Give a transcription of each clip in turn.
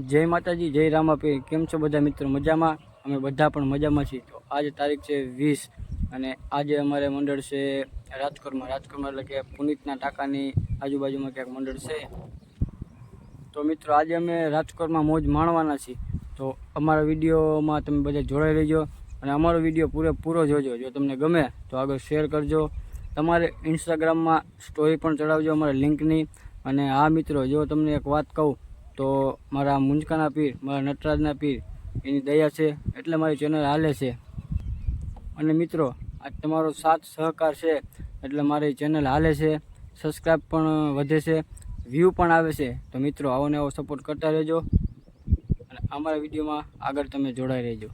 જય માતાજી, જય રામાપી કેમ છો બધા મિત્રો? મજામાં? અમે બધા પણ મજામાં છીએ. તો આજે તારીખ છે વીસ અને આજે અમારે મંડળ છે રાજકોટમાં રાજકોટમાં એટલે કે પુનિતના ટાંકાની આજુબાજુમાં ક્યાંક મંડળ છે. તો મિત્રો, આજે અમે રાજકોટમાં મોજ માણવાના છીએ. તો અમારા વિડીયોમાં તમે બધા જોડાઈ રહેજો અને અમારો વીડિયો પૂરેપૂરો જોજો. જો તમને ગમે તો આગળ શેર કરજો. તમારે ઇન્સ્ટાગ્રામમાં સ્ટોરી પણ ચડાવજો અમારા લિંકની. અને હા મિત્રો, જો તમને એક વાત કહું તો મારા મુંજકાના પીર, મારા નટરાજના પીર, એની દયા છે એટલે મારી ચેનલ હાલે છે. અને મિત્રો આ તમારો સાથ સહકાર છે એટલે મારી ચેનલ હાલે છે. સબસ્ક્રાઈબ પણ વધે છે, વ્યૂ પણ આવે છે. તો મિત્રો, આવો ને આવો સપોર્ટ કરતા રહેજો. અને અમારા વિડીયોમાં આગળ તમે જોડાઈ રહેજો.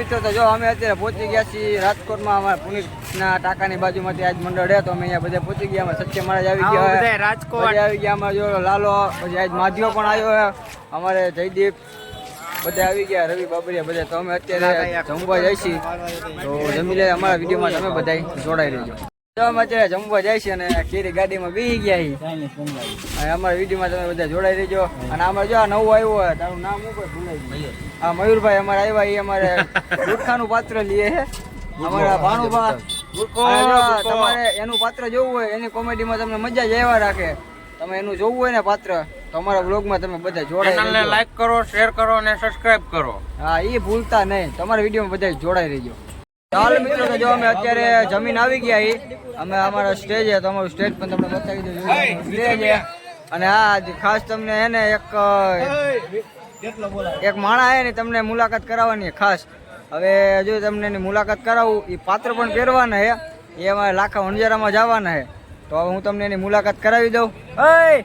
મિત્રો તો જો અમે અત્યારે પહોંચી ગયા છીએ રાજકોટમાં અમારા પુનિતના ટાંકાની બાજુમાંથી આજ મંડળ છે તો અમે અહીંયા બધા પહોંચી ગયા. અમે સત્ય મહારાજ આવી ગયા રાજકોટ. આવી ગયા અમારે જો લાલો પછી આજ માધ્યો પણ આવ્યો અમારે જયદીપ બધા આવી ગયા રવિ બાબરિયા બધા. તો અમે અત્યારે જમવા છીએ તો જમી લે અમારા વિડીયોમાં તમે બધા જોડાઈ રહેજો. તો જમવા જાય છે અને કેરી ગાડીમાં બેસી ગયા અમારા વિડીયોમાં તમે બધા જોડાઈ રહેજો. અને અમારે જો આ નવું આવ્યું હોય તારું નામ કોઈ ભૂલાઈ હા મયુરભાઈ અમારે આવ્યા એ અમારે ગુટખાનું પાત્ર લઈએ છે. અમારા ભાણુભા તમારે એનું પાત્ર જોવું હોય એની કોમેડીમાં તમને મજા જ આવ્યા રાખે. તમે એનું જોવું હોય ને પાત્ર તો અમારા બ્લોગમાં તમે બધા જોડાઈ લાઈક કરો શેર કરો અને સબસ્ક્રાઇબ કરો. હા એ ભૂલતા નહીં. તમારા વિડીયોમાં બધા જોડાઈ રહેજો. ચાલો મિત્રો તો જો અમે અત્યારે જમીન આવી ગયા અમે અમારા સ્ટેજ છે તો અમારું સ્ટેજ પણ તમને બતાવી દઉં. સ્ટેજ છે. અને આ ખાસ તમને એને એક એક માણા હે ને તમને મુલાકાત કરાવવાની છે ખાસ. હવે હજુ તમને એની મુલાકાત કરાવું એ પાત્ર પણ પહેરવાના છે એ અમારે લાખા વણજારામાં જવાના છે તો હવે હું તમને એની મુલાકાત કરાવી દઉં. ઓય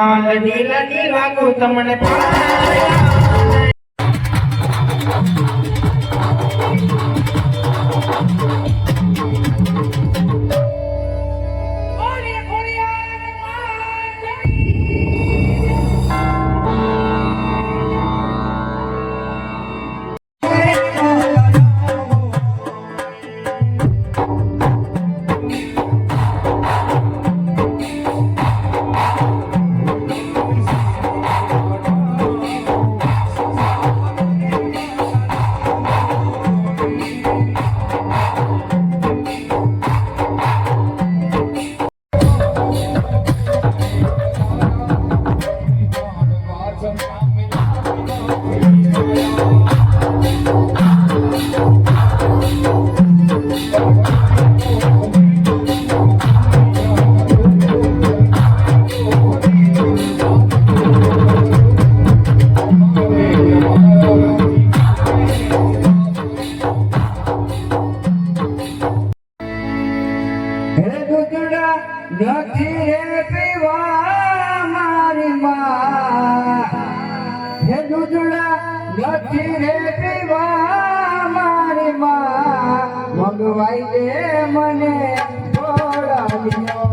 માં લડી લડી લાગુ તમને માં મગવાઈ દે મને થોડા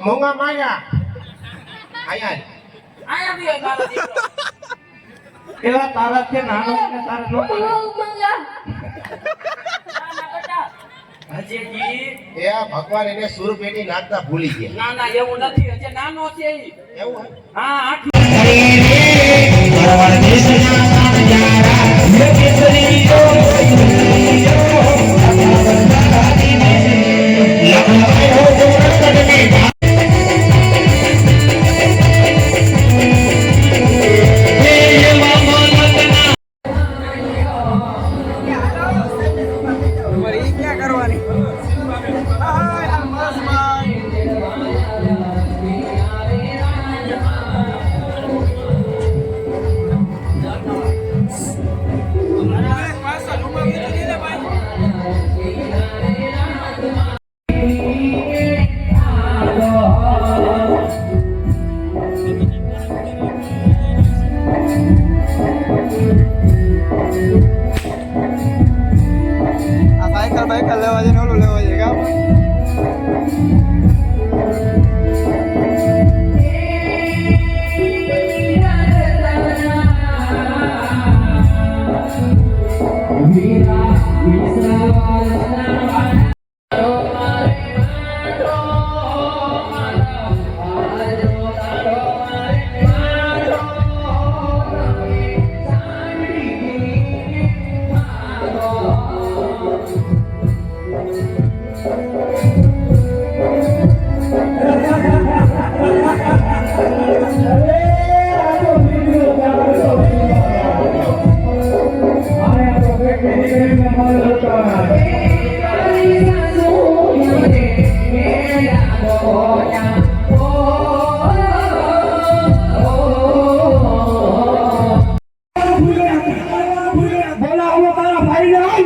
મોંઘા માયા આયા પેલા તારા છે નાનો અને તારા છોકરો હજી એ ભગવાન એને સુર પેટી નાખતા ભૂલી ગયા. ના ના એવું નથી. હજી નાનો છે. એવું? હે? હા આઠ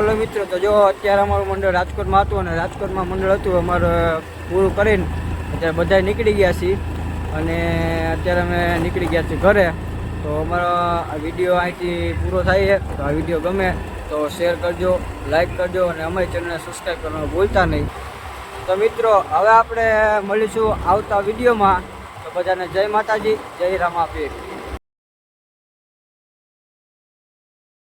હાલો મિત્રો, તો જો અત્યારે અમારું મંડળ રાજકોટમાં હતું અને રાજકોટમાં મંડળ હતું, અમારે પૂરું કરીને અત્યારે બધા નીકળી ગયા છીએ. અને અત્યારે અમે નીકળી ગયા છીએ ઘરે. તો અમારો આ વીડિયો અહીંથી પૂરો થાય છે. તો આ વીડિયો ગમે તો શેર કરજો, લાઈક કરજો અને અમારી ચેનલને સબસ્ક્રાઈબ કરવાનું ભૂલતા નહીં. તો મિત્રો, હવે આપણે મળીશું આવતા વિડીયોમાં. તો બધાને જય માતાજી, જય રામાપીર.